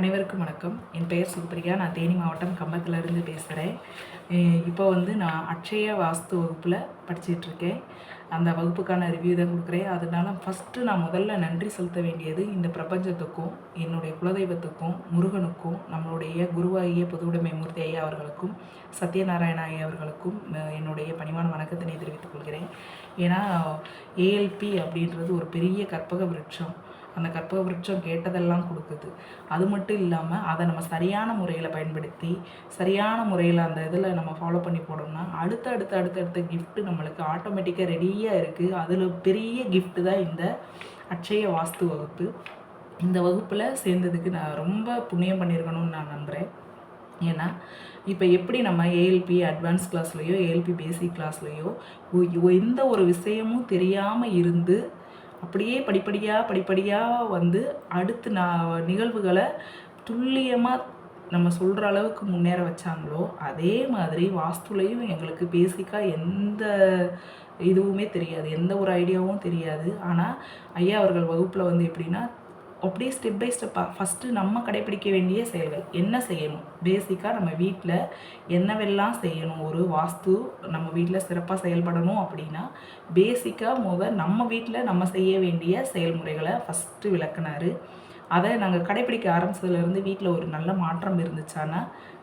அனைவருக்கும் வணக்கம். என் பெயர் சுப்ரியா நான் தேனி மாவட்டம் கம்பத்திலிருந்து பேசுகிறேன் இப்போ வந்து நான் அக்ஷய வாஸ்து வகுப்பில் படிச்சிட்ருக்கேன் அந்த வகுப்புக்கான ரிவ்யூ தான் கொடுக்குறேன். அதனால ஃபஸ்ட்டு நான் முதல்ல நன்றி செலுத்த வேண்டியது இந்த பிரபஞ்சத்துக்கும் என்னுடைய குலதெய்வத்துக்கும் முருகனுக்கும் நம்மளுடைய குருவாகிய பொதுவுடைமை மூர்த்தி ஐயா அவர்களுக்கும் சத்யநாராயண ஐயா அவர்களுக்கும் என்னுடைய பணிவான வணக்கத்தினை தெரிவித்துக் கொள்கிறேன். ஏன்னா ஏஎல்பி அப்படின்றது ஒரு பெரிய கற்பக விருட்சம். அந்த கற்பக விருட்சம் கேட்டதெல்லாம் கொடுக்குது அது மட்டும் இல்லாமல் அதை நம்ம சரியான முறையில் பயன்படுத்தி சரியான முறையில் அந்த இதில் நம்ம ஃபாலோ பண்ணி போனோம்னா அடுத்த அடுத்த அடுத்த அடுத்த கிஃப்ட்டு நம்மளுக்கு ஆட்டோமேட்டிக்காக ரெடியாக இருக்குது அதில் பெரிய கிஃப்ட்டு தான் இந்த அட்சய வாஸ்து வகுப்பு. இந்த வகுப்பில் சேர்ந்ததுக்கு நான் ரொம்ப புண்ணியம் பண்ணியிருக்கணும்னு நான் நம்புகிறேன் ஏன்னா இப்போ எப்படி நம்ம ஏஎல்பி அட்வான்ஸ் கிளாஸ்லேயோ ஏஎல்பி பேசிக் கிளாஸ்லேயோ எந்த ஒரு விஷயமும் தெரியாமல் இருந்து அப்படியே படிப்படியாக படிப்படியாக வந்து அடுத்து நான் நிகழ்வுகளை துல்லியமாக நம்ம சொல்கிற அளவுக்கு முன்னேற வச்சாங்களோ அதே மாதிரி வாஸ்துலையும் எங்களுக்கு பேசிக்காக எந்த இதுவுமே தெரியாது. எந்த ஒரு ஐடியாவும் தெரியாது. ஆனால் ஐயா அவர்கள் வகுப்பில் வந்து எப்படின்னா அப்படியே ஸ்டெப் பை ஸ்டெப்பாக ஃபஸ்ட்டு நம்ம கடைப்பிடிக்க வேண்டிய செயல்கள். என்ன செய்யணும்? பேசிக்காக நம்ம வீட்டில் என்னவெல்லாம் செய்யணும்? ஒரு வாஸ்து நம்ம வீட்டில் சிறப்பாக செயல்படணும் அப்படின்னா பேசிக்காக முத நம்ம வீட்டில் நம்ம செய்ய வேண்டிய செயல்முறைகளை ஃபஸ்ட்டு விளக்குனார். அதை நாங்கள் கடைப்பிடிக்க ஆரம்பிச்சதுலேருந்து வீட்டில் ஒரு நல்ல மாற்றம் இருந்துச்சான்னா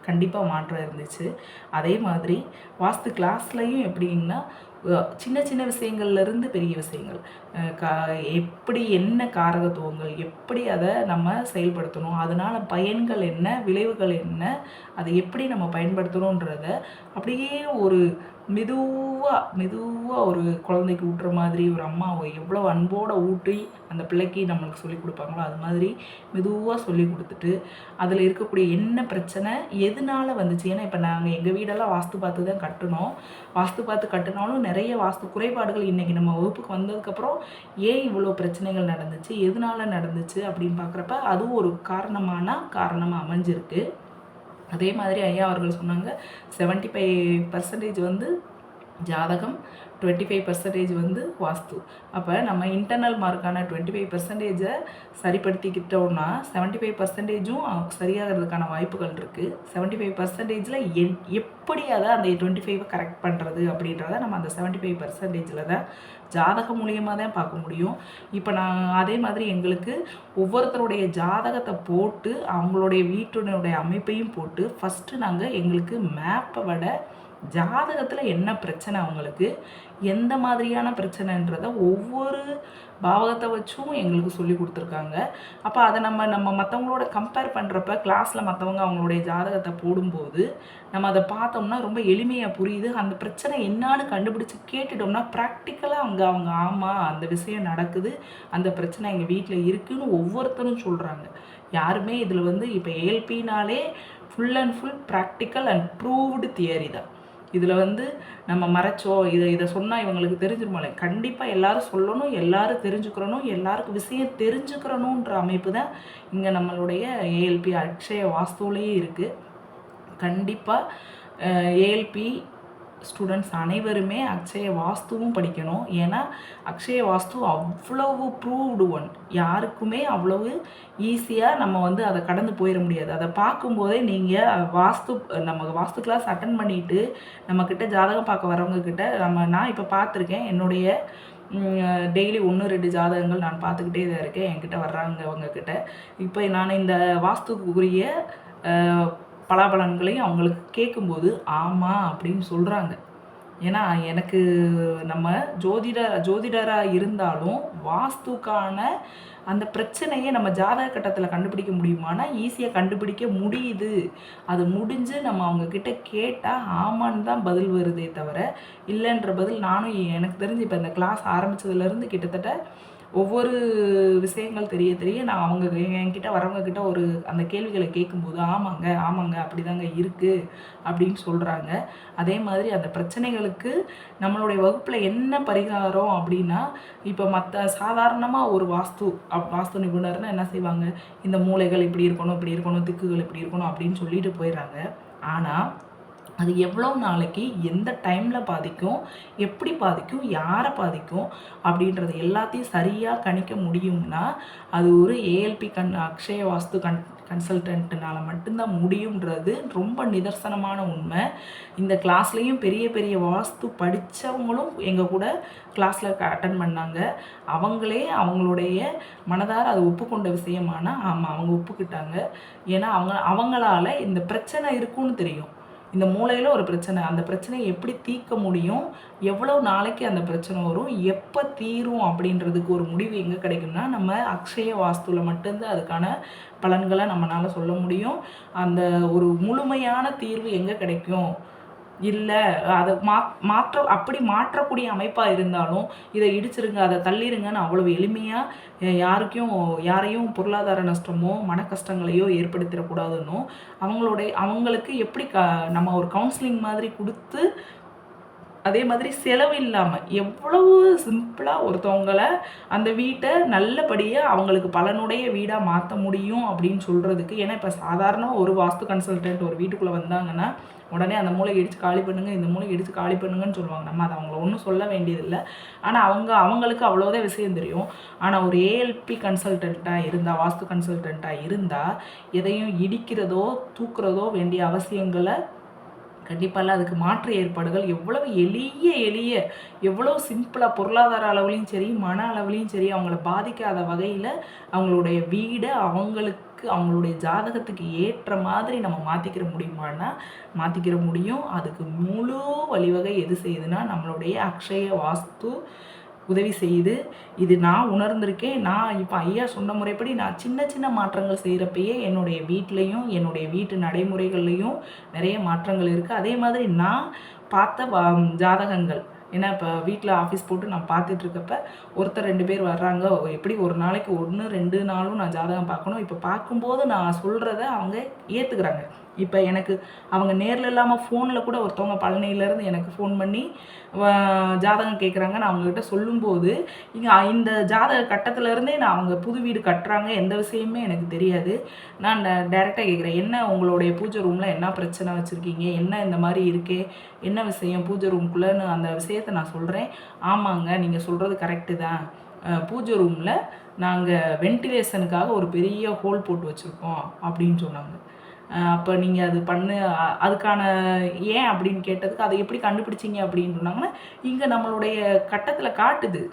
கண்டிப்பாக மாற்றம் இருந்துச்சு. அதே மாதிரி வாஸ்து கிளாஸ்லையும் எப்படின்னா சின்ன சின்ன விஷயங்கள்லேருந்து பெரிய விஷயங்கள். கா எப்படி என்ன காரகத்துவங்கள் எப்படி அதை நம்ம செயல்படுத்தணும் அதனால் பயன்கள் என்ன விளைவுகள் என்ன அதை எப்படி நம்ம பயன்படுத்தணுன்றத அப்படியே ஒரு மெதுவாக மெதுவாக ஒரு குழந்தைக்கு ஊட்டுற மாதிரி ஒரு அம்மா எவ்வளோ அன்போடு ஊட்டி அந்த பிள்ளைக்கு நம்மளுக்கு சொல்லி கொடுப்பாங்களோ அது மாதிரி மெதுவாக சொல்லி கொடுத்துட்டு அதில் இருக்கக்கூடிய என்ன பிரச்சனை எதனால வந்துச்சு? ஏன்னா இப்போ நாங்கள் எங்கள் வீடெல்லாம் வாஸ்து பார்த்து தான் கட்டினோம். வாஸ்து பார்த்து கட்டினாலும் நிறைய வாஸ்து குறைபாடுகள் இன்றைக்கி நம்ம வகுப்புக்கு வந்ததுக்கப்புறம் ஏன் இவ்வளோ பிரச்சனைகள் நடந்துச்சு? எதனால நடந்துச்சு? அப்படின்னு பார்க்குறப்ப அதுவும் ஒரு காரணமான காரணமாக அமைஞ்சிருக்கு. அதே மாதிரி ஐயா அவர்கள் சொன்னாங்க செவன்ட்டி ஃபைவ் பர்சன்டேஜ் வந்து ஜாதகம் டுவெண்ட்டி ஃபைவ் பர்சன்டேஜ் வந்து வாஸ்து. அப்போ நம்ம இன்டர்னல் மார்க்கான டுவெண்ட்டி ஃபைவ் பர்சன்டேஜை சரிப்படுத்திக்கிட்டோம்னா செவன்ட்டி ஃபைவ் பர்சன்டேஜும் சரியாகிறதுக்கான வாய்ப்புகள் இருக்குது செவன்ட்டி ஃபைவ் பர்சன்டேஜில் என் எப்படி அதை அந்த டுவெண்ட்டி ஃபைவை கரெக்ட் பண்ணுறது அப்படின்றத நம்ம அந்த செவன்ட்டி ஃபைவ் பர்சன்டேஜில் தான் ஜாதகம் மூலியமாக தான் பார்க்க முடியும். இப்போ நான் அதே மாதிரி எங்களுக்கு ஒவ்வொருத்தருடைய ஜாதகத்தை போட்டு அவங்களுடைய வீட்டினுடைய அமைப்பையும் போட்டு ஃபஸ்ட்டு நாங்கள் எங்களுக்கு மேப்பை விட ஜாதகத்தில் என்ன பிரச்சனை அவங்களுக்கு? எந்த மாதிரியான பிரச்சனைன்றத ஒவ்வொரு பாவகத்தை வச்சும் எங்களுக்கு சொல்லி கொடுத்துருக்காங்க. அப்போ அதை நம்ம நம்ம மற்றவங்களோட கம்பேர் பண்ணுறப்ப கிளாஸில் மற்றவங்க அவங்களுடைய ஜாதகத்தை போடும்போது நம்ம அதை பார்த்தோம்னா ரொம்ப எளிமையாக புரியுது. அந்த பிரச்சனை என்னான்னு கண்டுபிடிச்சி கேட்டுட்டோம்னா ப்ராக்டிக்கலாக அங்கே அவங்க ஆமாம் அந்த விஷயம் நடக்குது அந்த பிரச்சனை எங்கள் வீட்டில் இருக்குதுன்னு ஒவ்வொருத்தரும் சொல்கிறாங்க யாருமே இதில் வந்து இப்போ ஏஎல்பினாலே full and full practical and proved theory தான். இதில் வந்து நம்ம மறைச்சோம் இதை இதை சொன்னால் இவங்களுக்கு தெரிஞ்சிருமாலே கண்டிப்பாக எல்லாரும் சொல்லணும் எல்லாரும் தெரிஞ்சுக்கிறணும் எல்லாருக்கும் விஷயம் தெரிஞ்சுக்கிறணுன்ற அமைப்பு தான் இங்கே நம்மளுடைய ஏஎல்பி அக்ஷய வாஸ்துவிலேயே இருக்குது கண்டிப்பாக ஏஎல்பி ஸ்டூடெண்ட்ஸ் அனைவருமே அக்ஷய வாஸ்துவும் படிக்கணும். ஏன்னா அக்ஷய வாஸ்து அவ்வளவு ப்ரூவ்டு ஒன் யாருக்குமே அவ்வளவு ஈஸியாக நம்ம வந்து அதை கடந்து போயிட முடியாது. அதை பார்க்கும்போதே நீங்கள் வாஸ்து நம்ம வாஸ்து கிளாஸ் அட்டன் பண்ணிவிட்டு நம்மக்கிட்ட ஜாதகம் பார்க்க வரவங்க கிட்ட நம்ம நான் இப்போ பார்த்துருக்கேன். என்னுடைய டெய்லி ஒன்று ரெண்டு ஜாதகங்கள் நான் பார்த்துக்கிட்டே தான் இருக்கேன். என்கிட்ட வர்றாங்க அவங்கக்கிட்ட இப்போ நான் இந்த வாஸ்துக்குரிய பலாபலன்களையும் அவங்களுக்கு கேட்கும்போது ஆமாம் அப்படின்னு சொல்கிறாங்க ஏன்னா எனக்கு நம்ம ஜோதிடர் ஜோதிடராக இருந்தாலும் வாஸ்துக்கான அந்த பிரச்சனையை நம்ம ஜாதக கட்டத்தில் கண்டுபிடிக்க முடியுமானா ஈஸியாக கண்டுபிடிக்க முடியுது. அது முடிஞ்சு நம்ம அவங்கக்கிட்ட கேட்டால் ஆமான்னு தான் பதில் வருதே தவிர இல்லைன்ற பதில் நானும் எனக்கு தெரிஞ்சு இப்போ இந்த கிளாஸ் ஆரம்பித்ததுலேருந்து கிட்டத்தட்ட ஒவ்வொரு விஷயங்கள் தெரிய தெரிய நான் அவங்க என்கிட்ட வரவங்க கிட்ட ஒரு அந்த கேள்விகளை கேட்கும்போது ஆமாங்க ஆமாங்க அப்படிதாங்க இருக்குது அப்படின்னு சொல்கிறாங்க அதே மாதிரி அந்த பிரச்சனைகளுக்கு நம்மளுடைய வகுப்பில் என்ன பரிகாரம் அப்படின்னா இப்போ மற்ற சாதாரணமாக ஒரு வாஸ்து அப்- வாஸ்து நிபுணர்னா என்ன செய்வாங்க? இந்த மூளைகள் இப்படி இருக்கணும் இப்படி இருக்கணும் திக்குகள் இப்படி இருக்கணும் அப்படின்னு சொல்லிட்டு போயிடுறாங்க. ஆனால் அது எவ்வளோ நாளைக்கு எந்த டைமில் பாதிக்கும் எப்படி பாதிக்கும் யாரை பாதிக்கும் அப்படின்றது எல்லாத்தையும் சரியாக கணிக்க முடியும்னா அது ஒரு ஏஎல்பி கண் அக்ஷய வாஸ்து கண் கன்சல்டன்ட்னால மட்டும்தான் முடியுன்றது ரொம்ப நிதர்சனமான உண்மை. இந்த கிளாஸ்லேயும் பெரிய பெரிய வாஸ்து படித்தவங்களும் எங்கள் கூட கிளாஸில் அட்டன் பண்ணாங்க. அவங்களே அவங்களுடைய மனதார அதை ஒப்புக்கொண்ட விஷயமானால் ஆமாம் அவங்க ஒப்புக்கிட்டாங்க. ஏன்னா அவங்க அவங்களால இந்த பிரச்சனை இருக்குன்னு தெரியும். இந்த மூளையில் ஒரு பிரச்சனை. அந்த பிரச்சனையை எப்படி தீர்க்க முடியும்? எவ்வளோ நாளைக்கு அந்த பிரச்சனை வரும்? எப்போ தீரும் அப்படின்றதுக்கு ஒரு முடிவு எங்கே கிடைக்கும்னா நம்ம அக்ஷய வாஸ்துவில் மட்டும்தான் அதுக்கான பலன்களை நம்மளால் சொல்ல முடியும். அந்த ஒரு முழுமையான தீர்வு எங்கே கிடைக்கும்? இல்லை அதை மா மாற்ற அப்படி மாற்றக்கூடிய அமைப்பாக இருந்தாலும் இதை இடிச்சிருங்க அதை தள்ளிடுங்கன்னு அவ்வளவு எளிமையாக யாருக்கும் யாரையும் பொருளாதார நஷ்டமோ மன கஷ்டங்களையோ ஏற்படுத்திடக்கூடாதுன்னும் அவங்களுடைய அவங்களுக்கு எப்படி க நம்ம ஒரு கவுன்சிலிங் மாதிரி கொடுத்து அதே மாதிரி செலவு இல்லாமல் எவ்வளவு சிம்பிளாக ஒருத்தவங்களை அந்த வீட்டை நல்லபடியாக அவங்களுக்கு பலனுடைய வீடாக மாற்ற முடியும் அப்படின்னு சொல்கிறதுக்கு ஏன்னா இப்போ சாதாரண ஒரு வாஸ்து கன்சல்டன்ட் ஒரு வீட்டுக்குள்ளே வந்தாங்கன்னா உடனே அந்த மூளை இடித்து காலி பண்ணுங்க இந்த மூளை இடித்து காலி பண்ணுங்கன்னு சொல்லுவாங்க. நம்ம அதை அவங்கள ஒன்றும் சொல்ல வேண்டியதில்லை. ஆனால் அவங்க அவங்களுக்கு அவ்வளோதான் விஷயம் தெரியும். ஆனால் ஒரு ஏஎல்பி கன்சல்டண்ட்டாக இருந்தால் வாஸ்து கன்சல்டண்ட்டாக இருந்தால் எதையும் இடிக்கிறதோ தூக்குறதோ வேண்டிய அவசியங்களை கண்டிப்பாக அதுக்கு மாற்று ஏற்பாடுகள். எவ்வளவு எளிய எளிய எவ்வளோ சிம்பிளாக பொருளாதார அளவுலையும் சரி மன அளவுலையும் சரி அவங்கள பாதிக்காத வகையில் அவங்களுடைய வீடை அவங்களுக்கு அவங்களுடைய ஜாதகத்துக்கு ஏற்ற மாதிரி நம்ம மாற்றிக்கிற முடியுமானா மாற்றிக்கிற முடியும். அதுக்கு முழு வழிவகை எது செய்யுதுன்னா நம்மளுடைய அக்ஷய வாஸ்து உதவி செய்யுது இது நான் உணர்ந்திருக்கேன். நான் இப்போ ஐயா சொன்ன முறைப்படி நான் சின்ன சின்ன மாற்றங்கள் செய்கிறப்பயே என்னுடைய வீட்லேயும் என்னுடைய வீட்டு நடைமுறைகள்லேயும் நிறைய மாற்றங்கள் இருக்குது அதே மாதிரி நான் பார்த்த ஜாதகங்கள். ஏன்னா இப்போ வீட்டில் ஆஃபீஸ் போட்டு நான் பார்த்துட்ருக்கப்ப ஒருத்தர் ரெண்டு பேர் வர்றாங்க. எப்படி ஒரு நாளைக்கு ஒன்று ரெண்டு நாளும் நான் ஜாதகம் பார்க்கணும்? இப்போ பார்க்கும்போது நான் சொல்கிறத அவங்க ஏற்றுக்கிறாங்க இப்போ எனக்கு அவங்க நேரில் இல்லாமல் ஃபோனில் கூட ஒருத்தவங்க பழனியிலேருந்து எனக்கு ஃபோன் பண்ணி ஜாதகம் கேட்குறாங்க நான் அவங்கக்கிட்ட சொல்லும்போது இங்கே இந்த ஜாதக கட்டத்துலேருந்தே நான் அவங்க புது வீடு கட்டுறாங்க. எந்த விஷயமே எனக்கு தெரியாது. நான் டேரெக்டாக கேட்குறேன் என்ன உங்களுடைய பூஜை ரூமில் என்ன பிரச்சனை வச்சுருக்கீங்க? என்ன இந்த மாதிரி இருக்கே? என்ன விஷயம் பூஜை ரூம்குள்ளேன்னு அந்த விஷயத்தை நான் சொல்கிறேன் ஆமாங்க நீங்கள் சொல்கிறது கரெக்டு தான். பூஜை ரூமில் நாங்கள் வென்டிலேஷனுக்காக ஒரு பெரிய ஹோல் போட்டு வச்சுருக்கோம் அப்படின்னு சொன்னாங்க. அப்போ நீங்கள் அது பண்ணு அதுக்கான ஏன் அப்படின்னு கேட்டதுக்கு அதை எப்படி கண்டுபிடிச்சிங்க அப்படின்னு சொன்னாங்கன்னா இங்கே நம்மளுடைய கட்டத்தில் காட்டுது.